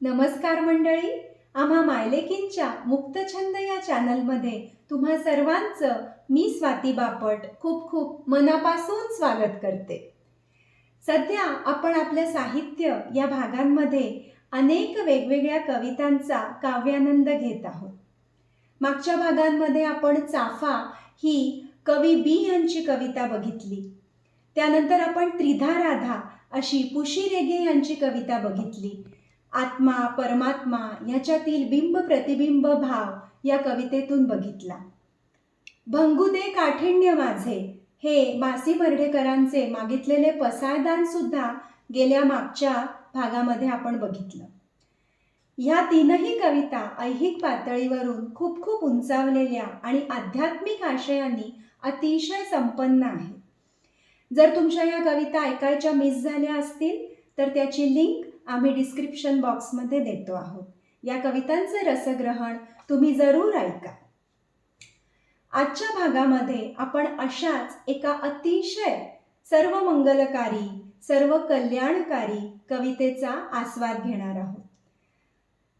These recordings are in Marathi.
नमस्कार मंडळी. आम्हा मायलेकींच्या मुक्तछंद या चॅनलमध्ये तुम्हा सर्वांचं मी स्वाती बापट खूप खूप मनापासून स्वागत करते. सध्या आपण आपलं साहित्य या भागांमध्ये अनेक वेगवेगळ्या कवितांचा काव्यानंद घेत आहोत. मागच्या भागांमध्ये आपण चाफा ही कवी बी यांची कविता बघितली. त्यानंतर आपण त्रिधा राधा अशी पुशी रेगे यांची कविता बघितली. आत्मा परमात्मा ह्याच्यातील बिंब प्रतिबिंब भाव या कवितेतून बघितला. भंगुदे काठिण्य माझे हे मासी बर्डेकरांचे मागितलेले पसायदान सुद्धा गेल्या मागच्या भागामध्ये आपण बघितलं. ह्या तीनही कविता ऐहिक पातळीवरून खूप खूप उंचावलेल्या आणि आध्यात्मिक आशयांनी अतिशय संपन्न आहेत. जर तुमच्या या कविता ऐकायच्या मिस झाल्या असतील तर त्याची लिंक आम्ही डिस्क्रिप्शन बॉक्समध्ये देतो आहोत. या कवितांचे रसग्रहण तुम्ही जरूर ऐका. आजच्या भागामध्ये आपण अशाच एका अतिशय सर्व मंगलकारी सर्व कल्याणकारी कवितेचा आस्वाद घेणार आहोत.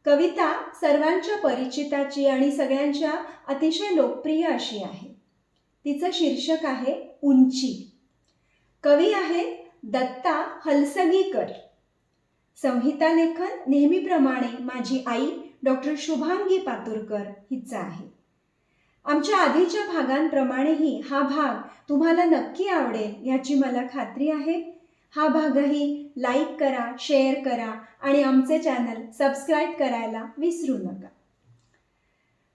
कविता सर्वांच्या परिचिताची आणि सगळ्यांच्या अतिशय लोकप्रिय अशी आहे. तिचं शीर्षक आहे उंची. कवी आहेत दत्ता हलसगीकर संहिता लेखन नेहमीप्रमाणे माझी आई डॉक्टर शुभांगी पातुरकर हिचा आहे. आमच्या आधीच्या भागांप्रमाणेही हा भाग तुम्हाला नक्की आवडेल याची मला खात्री आहे. हा भागही लाईक करा शेअर करा आणि आमचे चॅनल सबस्क्राईब करायला विसरू नका.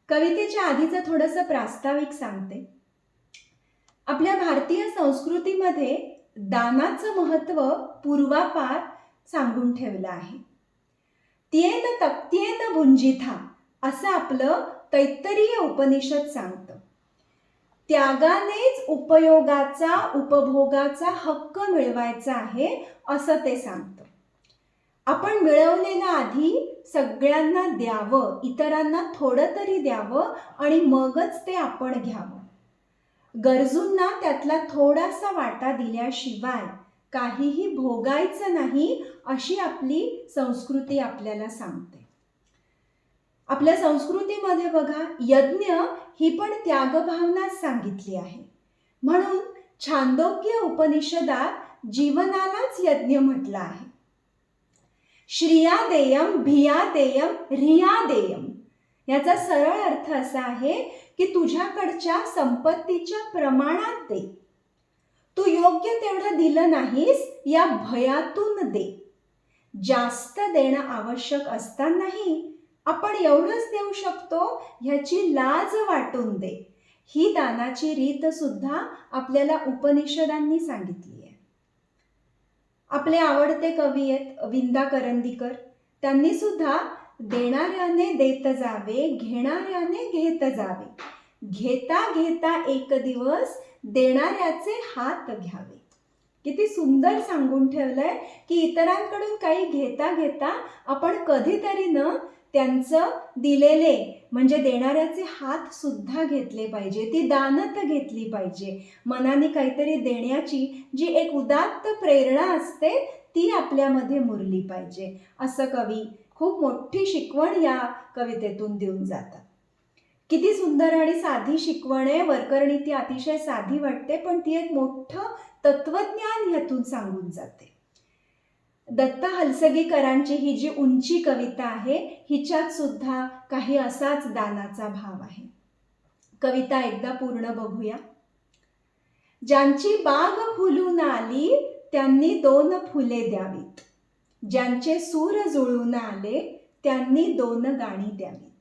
कवितेच्या आधीचं थोडंसं प्रास्ताविक सांगते. आपल्या भारतीय संस्कृतीमध्ये दानाचं महत्त्व पूर्वापार सांगून ठेवलं आहे. त्येन तक्त्येन भुंजिथा असं आपलं तैत्तरीय उपनिषद सांगतं. त्यागानेच उपयोगाचा उपभोगाचा हक्क मिळवायचा आहे असं ते सांगतं. आपण मिळवलेलं आधी सगळ्यांना द्यावं इतरांना थोडं तरी द्यावं आणि मगच ते आपण घ्यावं. गरजूंना त्यातला थोडासा वाटा दिल्याशिवाय काहीही भोगायचं नाही अशी आपली संस्कृती आपल्याला सांगते. आपल्या संस्कृतीमध्ये बघा यज्ञ ही पण त्यागभावनाच सांगितली आहे. म्हणून छांदोग्य उपनिषदात जीवनालाच यज्ञ म्हटलं आहे. श्रिया देयम भिया देयम रिया देयम याचा सरळ अर्थ असा आहे की तुझ्याकडच्या संपत्तीच्या प्रमाणात दे. तू योग्य तेवढं दिलं नाहीस या भयातून दे. जास्त देणं आवश्यक असतानाही आपण एवढंच देऊ शकतो ह्याची लाज वाटून दे. ही दानाची रीत सुद्धा आपल्याला उपनिषदांनी सांगितली आहे. आपले आवडते कवी आहेत विंदा करंदीकर. त्यांनी सुद्धा देणाऱ्याने देत जावे घेणाऱ्याने घेत जावे. घेता घेता एक दिवस देणाऱ्याचे हात घ्यावे. किती सुंदर सांगून ठेवलंय की इतरांकडून काही घेता घेता आपण कधीतरी न त्यांचं दिलेले म्हणजे देणाऱ्याचे हात सुद्धा घेतले पाहिजे ती दानत घेतली पाहिजे. मनाने काहीतरी देण्याची जी एक उदात्त प्रेरणा असते ती आपल्यामध्ये मुरली पाहिजे. असं कवी खूप मोठी शिकवण या कवितेतून देऊन जातात. किती सुंदर आणि साधी शिकवण आहे वरकरणी ती अतिशय साधी वाटते पण ती एक मोठं तत्वज्ञान ह्यातून सांगून जाते. दत्ता हलसगीकरांची ही जी उंची कविता आहे हिच्यात सुद्धा काही असाच दानाचा भाव आहे. कविता एकदा पूर्ण बघूया. ज्यांची बाग फुलून आली त्यांनी दोन फुले द्यावीत. ज्यांचे सूर जुळून आले त्यांनी दोन गाणी द्यावीत.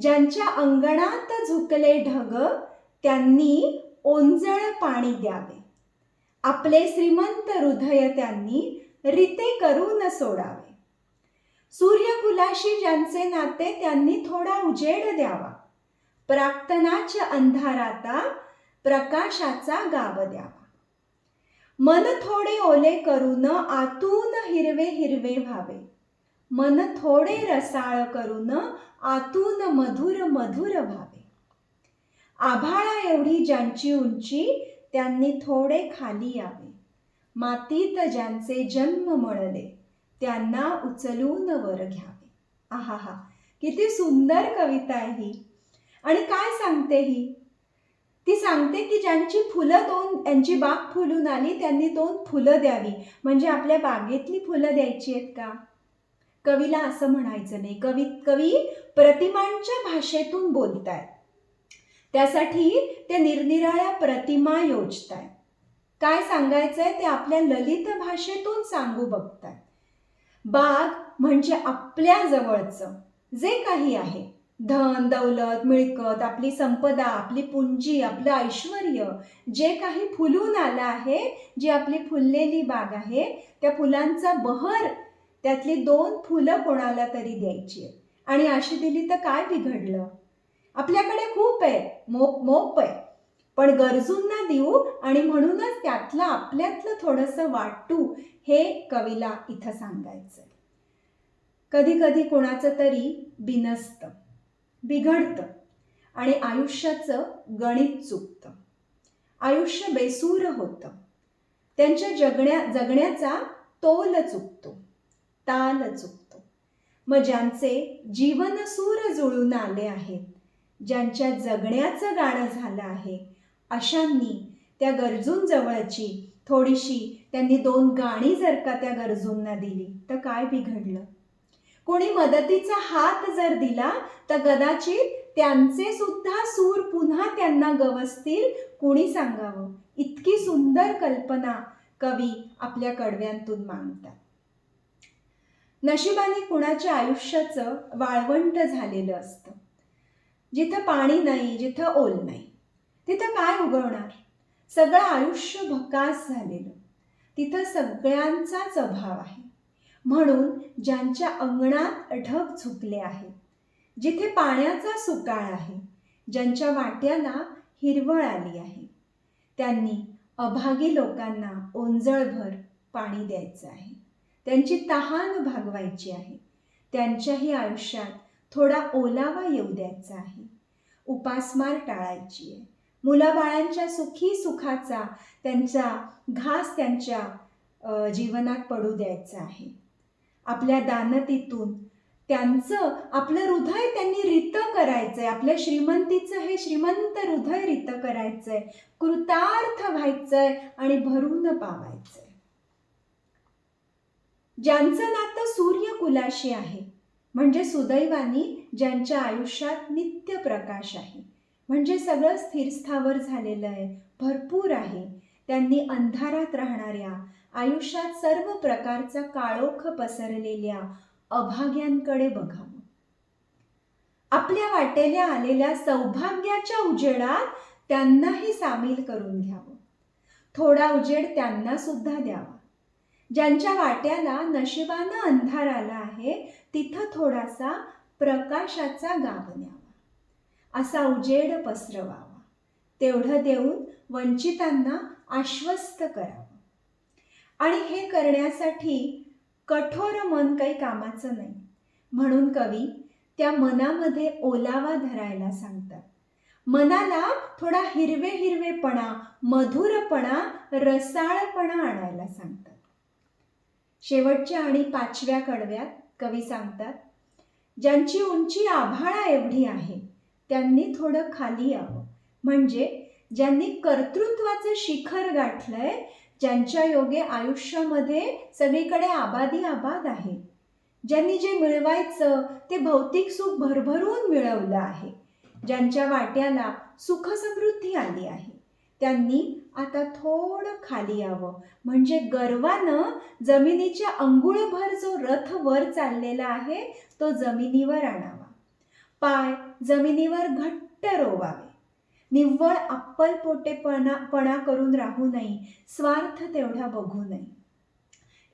ज्यांच्या अंगणात झुकले ढग त्यांनी ओंजळ पाणी द्यावे. आपले श्रीमंत हृदय त्यांनी रिते करून सोडावे. सूर्यकुलाशी ज्यांचे नाते त्यांनी थोडा उजेड द्यावा. प्राक्तनाच्या अंधाराता प्रकाशाचा गाव द्यावा. मन थोडे ओले करून आतून हिरवे हिरवे व्हावे. मन थोडे रसाळ करून आतून मधुर मधुर व्हावे. आभाळा एवढी ज्यांची उंची त्यांनी थोडे खाली यावे. मातीत ज्यांचे जन्म मळले त्यांना उचलून वर घ्यावे. आहा किती सुंदर कविता आहे ही. आणि काय सांगते ही? ती सांगते की ज्यांची फुलं दोन यांची बाग फुलून आली त्यांनी दोन फुलं द्यावी. म्हणजे आपल्या बागेतली फुलं द्यायची आहेत का? कवीला असं म्हणायचं नाही. कवी कवी प्रतिमांच्या भाषेतून बोलतायत त्यासाठी ते निरनिराळ्या प्रतिमा योजतायत काय सांगायचंय ते आपल्या ललित भाषेतून सांगू बघताय. बाग म्हणजे आपल्या जवळचं. जे काही आहे. धन दौलत मिळकत आपली संपदा आपली पुंजी आपलं ऐश्वर जे काही फुलून आलं आहे जी आपली फुललेली बाग आहे त्या फुलांचा बहर त्यातली दोन फुलं कोणाला तरी द्यायची आहेत. आणि अशी दिली तर काय बिघडलं? आपल्याकडे खूप आहे मोप मोप आहे. पण गरजूंना देऊ आणि म्हणूनच त्यातलं आपल्यातलं थोडंसं वाटू हे कवीला इथं सांगायचं कधी कधी कोणाचं तरी बिनसतं बिघडतं आणि आयुष्याचं गणित चुकतं. आयुष्य बेसूर होतं. त्यांच्या जगण्या जगण्याचा तोल चुकतो. ताल चुकतो. मग ज्यांचे जीवनसूर जुळून आले आहेत ज्यांच्या जगण्याचं गाणं झालं आहे अशांनी त्या गरजूंजवळची थोडीशी त्यांनी दोन गाणी जर का त्या गरजूंना दिली तर काय बिघडलं? कोणी मदतीचा हात जर दिला तर कदाचित त्यांचे सुद्धा सूर पुन्हा त्यांना गवसतील. कोणी सांगावं? इतकी सुंदर कल्पना कवी आपल्या कडव्यांतून मांडतात. नशिबाने कुणाच्या आयुष्याचं वाळवंट झालेलं असतं. जिथं पाणी नाही जिथं ओल नाही. तिथं काय उगवणार? सगळं आयुष्य भकास झालेलं. तिथं सगळ्यांचाच अभाव आहे. म्हणून ज्यांच्या अंगणात ढग झुकले आहे जिथे पाण्याचा सुकाळ आहे ज्यांच्या वाट्याला हिरवळ आली आहे त्यांनी अभागी लोकांना ओंजळभर पाणी द्यायचं आहे. त्यांची तहान भागवायची आहे. त्यांच्याही आयुष्यात थोडा ओलावा येऊ द्यायचा आहे. उपासमार टाळायची आहे. मुलाबाळांच्या सुखी सुखाचा त्यांचा घास त्यांच्या जीवनात पडू द्यायचा आहे. आपल्या दानतीतून त्यांचं आपलं हृदय त्यांनी रित करायचंय. आपल्या श्रीमंतीचं हे श्रीमंत हृदय रित करायचंय. कृतार्थ व्हायचंय आणि भरून पावायचंय. ज्यांचं नातं सूर्यकुलाशी आहे म्हणजे सुदैवानी ज्यांच्या आयुष्यात नित्य प्रकाश आहे. म्हणजे सगळं स्थिरस्थावर झालेलं आहे भरपूर आहे. त्यांनी अंधारात राहणाऱ्या आयुष्यात सर्व प्रकारचा काळोख पसरलेल्या अभाग्यांकडे बघावं. आपल्या वाटेल्या आलेल्या सौभाग्याच्या उजेडात त्यांनाही सामील करून घ्यावं. थोडा उजेड त्यांना सुद्धा द्यावा. ज्यांच्या वाट्याला नशिबानं अंधार आला आहे तिथं थोडासा प्रकाशाचा गाव न्यावा असा उजेड पसरवावा. तेवढं देऊन वंचितांना आश्वस्त करावं. आणि हे करण्यासाठी कठोर मन काही कामाचं नाही. म्हणून कवी त्या मनामध्ये ओलावा धरायला सांगतात. मनाला थोडा हिरवे हिरवेपणा मधुरपणा रसाळपणा आणायला सांगतात. शेवटच्या आणि पाचव्या कडव्यात कवी सांगतात ज्यांची उंची आभाळा एवढी आहे त्यांनी थोडं खाली यावं. म्हणजे ज्यांनी कर्तृत्वाचं शिखर गाठलंय ज्यांच्या योगे आयुष्यामध्ये सगळीकडे आबादी आबाद आहे. ज्यांनी जे मिळवायचं ते भौतिक सुख भरभरून मिळवलं आहे. ज्यांच्या वाट्याला सुखसमृद्धी आली आहे. त्यांनी आता थोडं खाली यावं. म्हणजे गर्वानं जमिनीच्या अंघुळभर जो रथ वर चाललेला आहे तो जमिनीवर आणावा. पाय जमिनीवर घट्ट रोवावे. निव्वळ अप्पलपोटेपणा पणा करून राहू नये. स्वार्थ तेवढा बघू नये.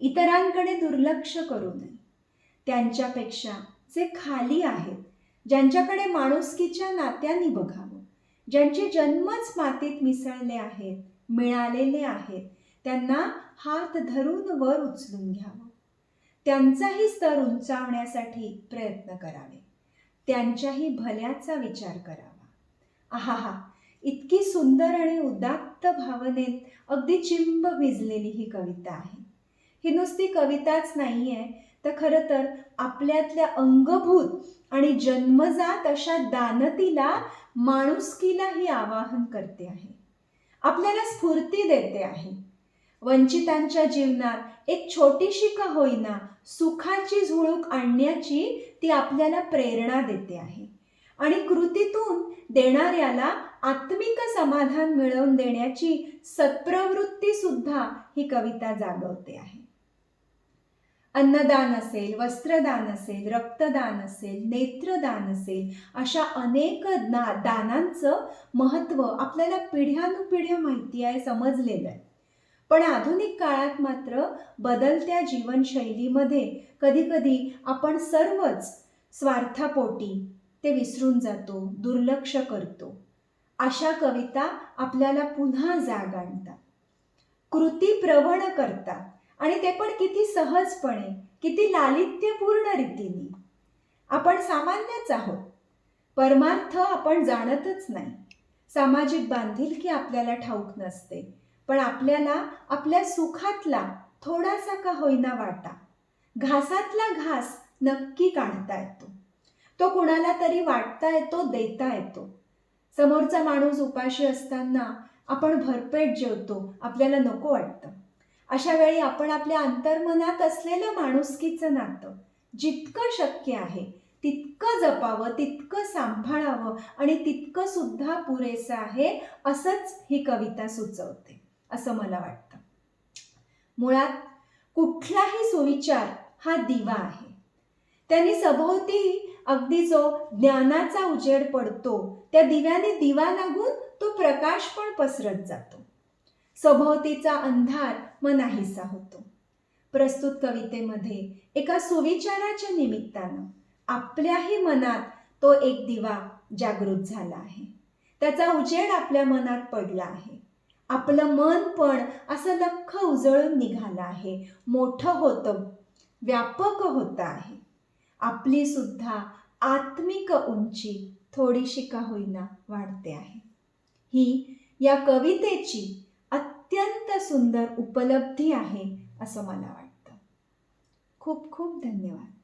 इतरांकडे दुर्लक्ष करू नये. त्यांच्यापेक्षा जे खाली आहेत ज्यांच्याकडे माणुसकीच्या नात्याने बघा ज्यांचे जन्मच मातीत मिसळले आहेत मिळालेले आहेत त्यांना हात धरून वर उचलून घ्यावं. त्यांचाही स्तर उंचावण्यासाठी प्रयत्न करावे. त्यांच्याही भल्याचा विचार करावा. आहा इतकी सुंदर आणि उदात्त भावनेत अगदी चिंब भिजलेली ही कविता आहे. ही नुसती कविताच नाही आहे तर खरं तर आपल्यातल्या अंगभूत आणि जन्मजात अशा दानतीला माणुसकीला ही आवाहन करते आहे. आपल्याला स्फूर्ती देते आहे. वंचितांच्या जीवनात एक छोटीशी का होईना सुखाची झुळूक आणण्याची ती आपल्याला प्रेरणा देते आहे. आणि कृतीतून देणाऱ्याला आत्मिक समाधान मिळवून देण्याची सत्प्रवृत्ती सुद्धा ही कविता जागवते आहे. अन्नदान असेल वस्त्रदान असेल रक्तदान असेल नेत्रदान असेल अशा अनेक ना दानांचं महत्त्व आपल्याला पिढ्यानुपिढ्या माहिती आहे समजलेलं आहे. पण आधुनिक काळात मात्र बदलत्या जीवनशैलीमध्ये कधीकधी आपण सर्वच स्वार्थापोटी ते विसरून जातो दुर्लक्ष करतो. अशा कविता आपल्याला पुन्हा जाग आणतात. कृती प्रवण करतात. आणि ते पण किती सहजपणे किती लालित्यपूर्ण रीतीने आपण सामान्यच आहोत. परमार्थ आपण जाणतच नाही. सामाजिक बांधिलकी आपल्याला ठाऊक नसते. पण आपल्याला आपल्या सुखातला थोडासा का होईना वाटा घासातला घास नक्की काढता येतो. तो कुणाला तरी वाटता येतो देता येतो. समोरचा माणूस उपाशी असताना आपण भरपेट जेवतो आपल्याला नको वाटतं. अशा वेळी आपण आपल्या अंतर्मनात असलेलं माणुसकीचं नातं जितकं शक्य आहे तितकं जपावं तितकं सांभाळावं आणि तितकं सुद्धा पुरेसं आहे असंच ही कविता सुचवते असं मला वाटतं. मुळात कुठलाही सुविचार हा दिवा आहे. त्यांनी सभोवती अगदी जो ज्ञानाचा उजेड पडतो त्या दिव्याने दिवा लागून तो प्रकाश पण पसरत जातो. सभोवतीचा अंधार मग नाहीसा होतो. प्रस्तुत कवितेमध्ये एका सुविचाराच्या निमित्तानं आपल्याही मनात तो एक दिवा जागृत झाला आहे. त्याचा उजेड आपल्या मनात पडला आहे. आपलं मन पण असं लख उजळून निघालं आहे. मोठं होतं व्यापक होतं आहे. आपली सुद्धा आत्मिक उंची थोडीशी का होईना वाढते आहे. ही या कवितेची अत्यंत सुंदर उपलब्धी आहे असं मला वाटतं. खूप खूप धन्यवाद.